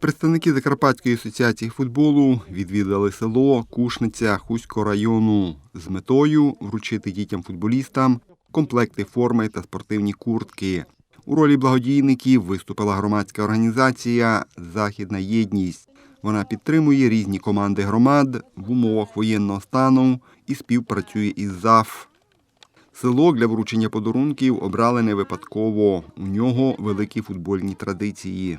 Представники Закарпатської асоціації футболу відвідали село Кушниця Хуського району з метою вручити дітям-футболістам комплекти форми та спортивні куртки. У ролі благодійників виступила громадська організація Західна єдність. Вона підтримує різні команди громад в умовах воєнного стану і співпрацює із ЗАФ. Село для вручення подарунків обрали не випадково. У нього великі футбольні традиції.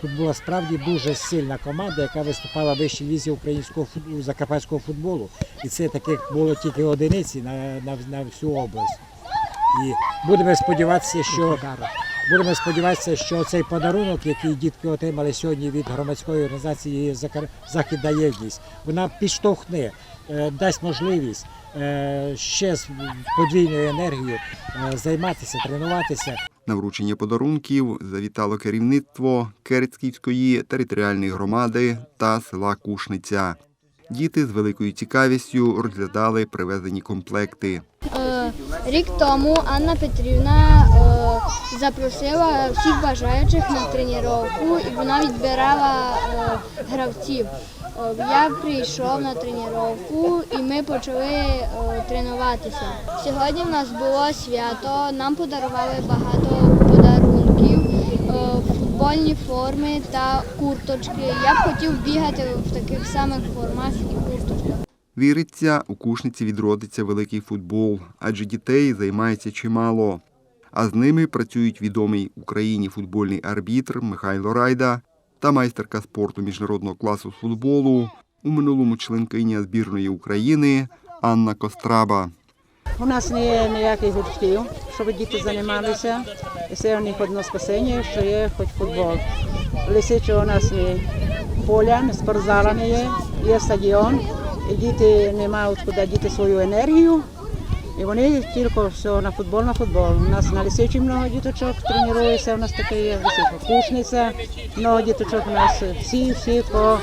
Тут була справді дуже сильна команда, яка виступала в вищій лізі українського футболу, закарпатського футболу. І це таких було тільки одиниці на, на, на всю область. І будемо сподіватися, що будемо сподіватися, що цей подарунок, який дітки отримали сьогодні від громадської організації «Закар- Західна єдність, вона підштовхне, е, дасть можливість е, ще з подвійною енергією е, займатися, тренуватися. На вручення подарунків завітало керівництво Керецьківської територіальної громади та села Кушниця. Діти з великою цікавістю розглядали привезені комплекти. Е, Рік тому Анна Петрівна е, запросила всіх бажаючих на тренування і вона відбирала е, гравців. Я прийшов на тренування і ми почали тренуватися. Сьогодні в нас було свято, нам подарували багато футбольні форми та курточки. Я б хотів бігати в таких самих формах і курточках. Віриться, у Кушниці відродиться великий футбол, адже дітей займається чимало. А з ними працюють відомий Україні футбольний арбітр Михайло Райда та майстерка спорту міжнародного класу з футболу, у минулому членкиня збірної України Анна Костраба. У нас не є ніяких гуртків, щоб діти займалися. І це у них одне спасіння, що є хоч футбол. Лисиче у нас не поля, спортзала не є, є стадіон. І діти не мають куди діти свою енергію. І вони тільки все на футбол, на футбол. У нас на лисичі много діточок тренуються, у нас таке є кушниця, много діточок у нас всі, всі по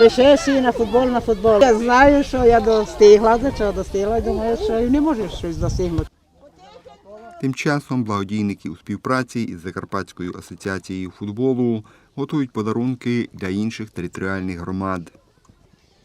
лише всі на футбол, на футбол. Я знаю, що я достигла, до чого достигла, і думаю, що не можу щось досягнути. Тим часом благодійники у співпраці із Закарпатською асоціацією футболу готують подарунки для інших територіальних громад.